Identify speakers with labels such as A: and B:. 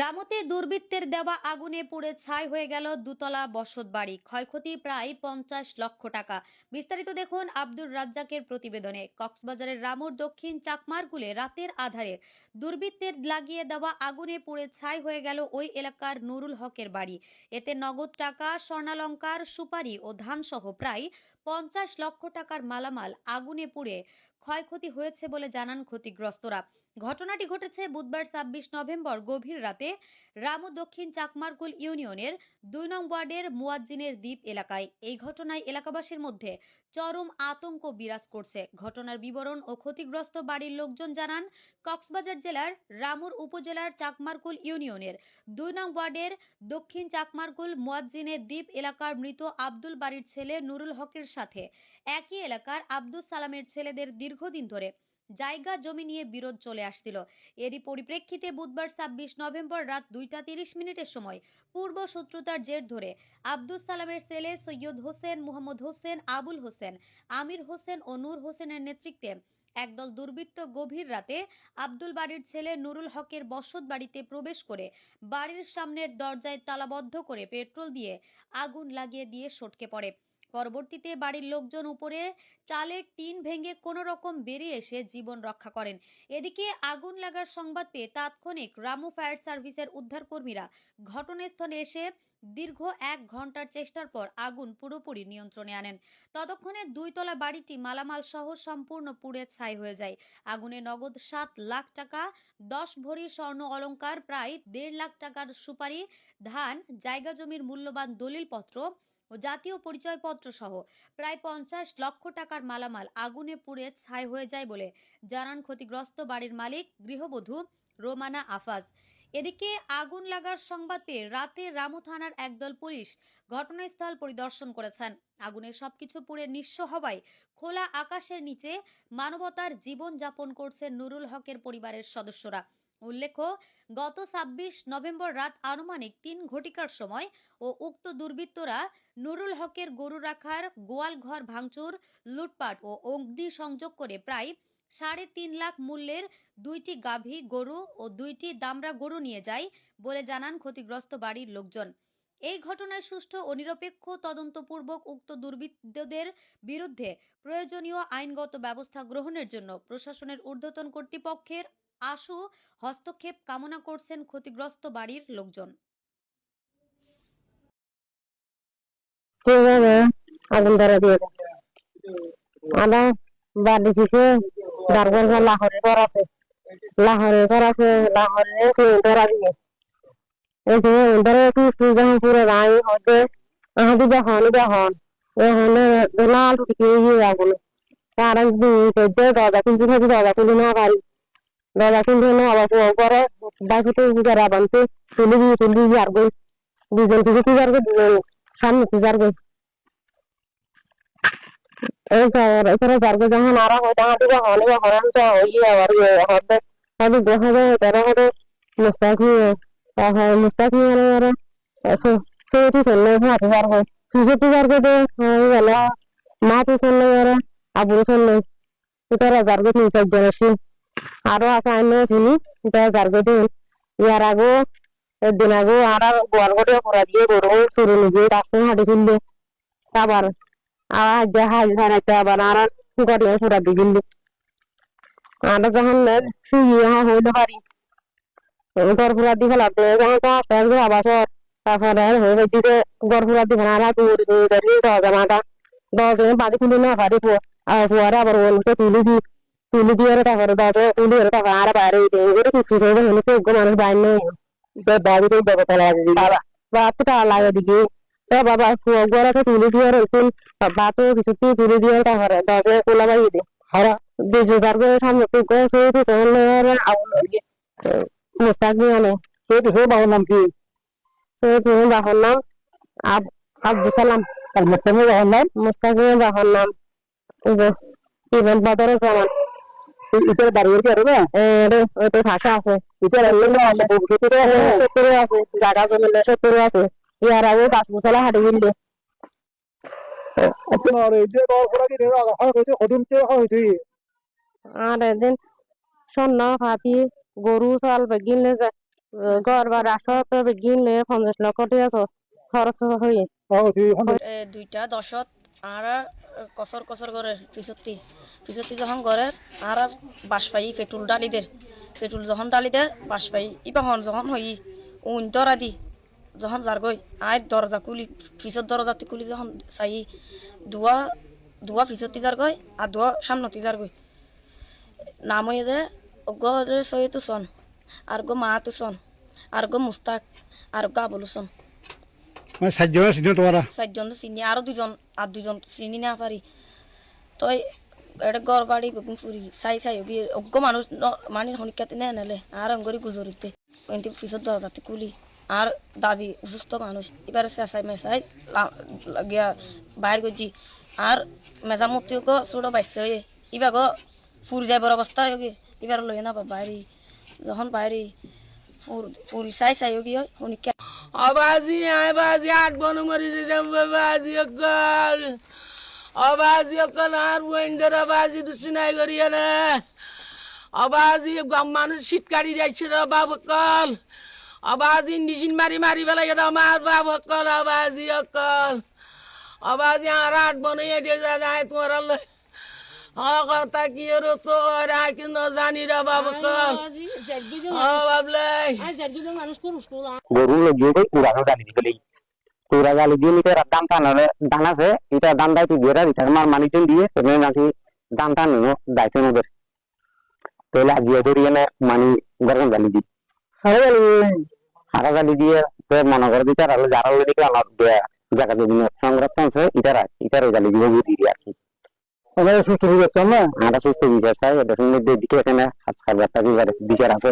A: রামতে দুর্বৃত্তের দেওয়া আগুনে পুড়ে ছাই হয়ে গেল দুতলা বসত বাড়ি। ক্ষয়ক্ষতি প্রায় পঞ্চাশ লক্ষ টাকা। বিস্তারিত দেখুন আব্দুর রাজ্জাকের প্রতিবেদনে। কক্সবাজারের রামুর দক্ষিণ চাকমারকুলে রাতের আধারে দুর্বৃত্তের লাগিয়ে দেওয়া আগুনে পুড়ে ছাই হয়ে গেল ওই এলাকার নুরুল হকের বাড়ি। এতে নগদ টাকা, স্বর্ণালঙ্কার, সুপারি ও ধানসহ প্রায় পঞ্চাশ লক্ষ টাকার মালামাল আগুনে পুড়ে ক্ষয়ক্ষতি হয়েছে বলে জানান ক্ষতিগ্রস্তরা। ঘটনাটি ঘটেছে বুধবার ছাব্বিশ নভেম্বর গভীর রাতে রামু দক্ষিণ চাকমারকুল ইউনিয়নের দুই নং ওয়ার্ডের মুয়াজ্জিনের দ্বীপ এলাকায়। এই ঘটনায় এলাকাবাসীর মধ্যে চরম আতঙ্ক বিরাজ করছে। ঘটনার বিবরণ ও ক্ষতিগ্রস্ত বাড়ির লোকজন জানান, কক্সবাজার জেলার রামুর উপজেলার চাকমারকুল ইউনিয়নের দুই নং ওয়ার্ডের দক্ষিণ চাকমারকুল মুয়াজ্জিনের দ্বীপ এলাকার মৃত আব্দুল বাড়ির ছেলে নুরুল হকের সাথে একই এলাকার আব্দুল সালামের ছেলেদের দীর্ঘদিন ধরে জায়গা জমি নিয়ে বিরোধ চলে আসছিল। এরই পরিপ্রেক্ষিতে বুধবার ছাব্বিশ নভেম্বর রাত দুইটা তিরিশ মিনিটের সময় পূর্ব শত্রুতার জের ধরে আব্দুল সালামের ছেলে সৈয়দ হোসেন মোহাম্মদ হোসেন আবুল হোসেন, আমির হোসেন ও নূর হোসেনের নেতৃত্বে একদল দুর্বৃত্ত গভীর রাতে আব্দুল বাড়ির ছেলে নুরুল হকের বসত বাড়িতে প্রবেশ করে বাড়ির সামনের দরজায় তালাবদ্ধ করে পেট্রোল দিয়ে আগুন লাগিয়ে দিয়ে সটকে পড়ে। পরবর্তীতে বাড়ির লোকজন উপরে চালের টিন ভেঙে কোনো রকম বেরিয়ে এসে জীবন রক্ষা করেন। এদিকে আগুন লাগার সংবাদ পেয়ে তাৎক্ষণিক রামু ফায়ার সার্ভিসের উদ্ধারকর্মীরা ঘটনাস্থলে এসে দীর্ঘ এক ঘণ্টার চেষ্টার পর আগুন পুরোপুরি নিয়ন্ত্রণে আনেন। ততক্ষণে দুইতলা বাড়িটি মালামাল সহ সম্পূর্ণ পুড়ে ছাই হয়ে যায়। আগুনে নগদ সাত লাখ টাকা, দশ ভরি স্বর্ণ অলংকার, প্রায় দেড় লাখ টাকার সুপারি, ধান, জায়গা জমির মূল্যবান দলিলপত্র ও জাতীয় পরিচয়পত্র সহ প্রায় পঞ্চাশ লক্ষ টাকার মালামাল আগুনে পুড়ে ছাই হয়ে যায় বলে জানান ক্ষতিগ্রস্ত বাড়ির মালিক গৃহবধূ রোমানা আফাজ। এদিকে আগুন লাগার সংবাদ পেয়ে রাতে রামু থানার একদল পুলিশ ঘটনাস্থল পরিদর্শন করেছেন। আগুনে সবকিছু পুড়ে নিঃস্ব হওয়ায় খোলা আকাশের নিচে মানবতার জীবন যাপন করছে নুরুল হকের পরিবারের সদস্যরা। উল্লেখ্য, গত ছাব্বিশ নভেম্বর রাত আনুমানিক তিন ঘটিকার সময় ও উক্ত দুর্বৃত্তরা নুরুল হকের গরু রাখার গোয়াল ঘর ভাঙচুর, লুটপাট ও অগ্নি সংযোগ করে প্রায় সাড়ে তিন লাখ মূল্যের দুইটি গাভী গরু ও দুইটি দামড়া গরু নিয়ে যায় বলে জানান ক্ষতিগ্রস্ত বাড়ির লোকজন। এই ঘটনায় সুষ্ঠু ও নিরপেক্ষ তদন্তপূর্বক উক্ত দুর্বৃত্তদের বিরুদ্ধে প্রয়োজনীয় আইনগত ব্যবস্থা গ্রহণের জন্য প্রশাসনের ঊর্ধ্বতন কর্তৃপক্ষের আশু হস্তক্ষেপ কামনা করছেন ক্ষতিগ্রস্ত বাড়ির লোকজন।
B: আগুন ধরে দিয়ে আছে। ধরা দিয়ে আগুন। দরজা খুলতে থাকি দরজা খুলি না পারি। দরজা খুলতে না আবার করে, বাকিতে যারা বানতে তুলি দিয়ে তুলি দিয়ে আর গই দুজন কিছু কি করবে দুজন সামনে করবে এই এখানে যারগে যখন আরা হয় তাহা দিকে হলে বা হরণ চা হইয়ে আবার হবে হলে দেখা যায় তারা হলে মুস্তাকি তাহলে মুস্তাকি মানে আরে এসে সেটি চললে হাতে হয়ে গেল। মাটি চললে আরে আবুরে চললে এটারা যারগে তিন চারজন আরও আছে আইন চিনি এটা যারগে দিন ইয়ার আগো একদিন আগো আর গোয়াল গোটে করা দিয়ে গরু চুরি নিজে রাস্তায় হাঁটি ফেললে আবার আর জাহাজ ভাড়াতে আবার আর গড়িয়া পুরা দিগিল্লি আর যখন শুয়ে হইল পারি গড় পুরা দি ফেলা যখন তো আবাস তারপরে হয়ে গেছি যে গড় পুরা দি ফেলা দূর দূর ধরে দরজা মাটা দরজা বাদি খুলি না আর পরে আবার ওলকে তুলি দি। তুলি দিয়ে তারপরে দরজা তুলি তারপরে আর বাইরে দিয়ে কিছু হইলে হলে কেউ মানুষ বাইরে নেই বাড়িতে দেবতা লাগে বাবা বাপটা লাগে দিকে তো বাবা গড়াতে তুলি দিয়ে রয়েছেন বাপে কিছু কি তুলি দিয়ে তারপরে দরজা কোলা বাইয়ে দে হারা বেজে যার সামনে তুই গো সেই তো তাহলে আউল মুস্তাক নিয়ে সেই তো বাবার নাম কি সেই তো বাবার নাম আব আব্দুল সালাম আর মুস্তাক বাবার নাম মুস্তাক বাবার নাম ইভেন্ট বাজারে জামান ইটার বাড়ি কি আরে ওটা ভাষা আছে। ইটার আছে? সত্তরে আছে। জায়গা জমিলে সত্তরে আছে। ইয়ার আগে পাঁচ বছর হাঁটি
C: আপনার এই যে কি
B: আর স্বর্ণ হাতি গরু চাল বেগিনলে যায়। ঘর বা রাষ্ট্র বেগিনলে পঞ্চাশ লক্ষ টাকা তো খরচ হয়ে।
D: দুইটা দশত আর কসর কসর করে পিছতি পিছতি যখন করে আর বাস পাই পেট্রোল ডালি দের পেট্রোল যখন ডালি দের বাস পাই ইপাহন যখন হই উন দরা দি যখন যার গই আয় দরজা কুলি, পিছত দরজাতে কুলি যখন চাই দুয়া দুয়া পিছতি যার গই আর দুয়া সামনতি যার গই নাম হয়ে দে গরে সই তু সন আর গো মা তু সন আর গো মুস্তাক আর গো আবুলু সন
C: মানে সাতজনের সিদ্ধ তোমরা?
D: চারজন তো চিনি, আরও দুজন, আর দুজন চিনি না পারি। তই এটা গড় বাড়ি বেগুন ফুরি চাই চাই গিয়ে অজ্ঞ মানুষ মানে শনিকাতে নে নেলে, আর অঙ্গরি গুজরিতে। কিন্তু পিছত দরজাতে কুলি, আর দাদি অসুস্থ মানুষ, এবারে চেঁচাই মেচাই গিয়া বাইর করছি আর মেজামতিও গো ছোটো বাইছে এবার গো ফুরি যাবার অবস্থা এবার লই না বাইরে যখন বাইরে ফুরি চাই চাই গিয়ে শনিকা
E: অবাজি আবাজি আট বন মরি দিলাম অকল। অবাজি, অকল, আর বইন্দের অবাজি দুসুনাই করিয়া না। গম মানুষ শীতকারি যাইছে রে বাব অবাজি নিজিন মারি মারি বেলাই আমার বাব অকল। অবাজি অকল। অবাজি, আর আট বনাইয়া দিয়ে যায় তোমার কথা কি তো কিন্তু জানি রে বাব অকল বাবলাই
F: গরু গেলি দিয়ে নিতে দাম টানালে দান আছে এটা দাম দাইতে দিয়ে দিতে আমার মানুষজন দিয়ে তুমি নাকি দাম টানানো দায়িত্ব ওদের তাহলে আজিয়া ধরি এনে মানি গরম জালি দি হারা জালি দিয়ে তো মনে করে দিতে আর যারা ওই দিকে আমার দেয়া জায়গা জমি সংরক্ষণ আছে ইটারা ইটারা জালি দিব বুঝি আর কি।
C: আমরা সুস্থ বিচার যাচ্ছি, না?
F: আমরা সুস্থ বিচার চাই এটা মধ্যে দিকে এখানে আজকাল বিচার আছে।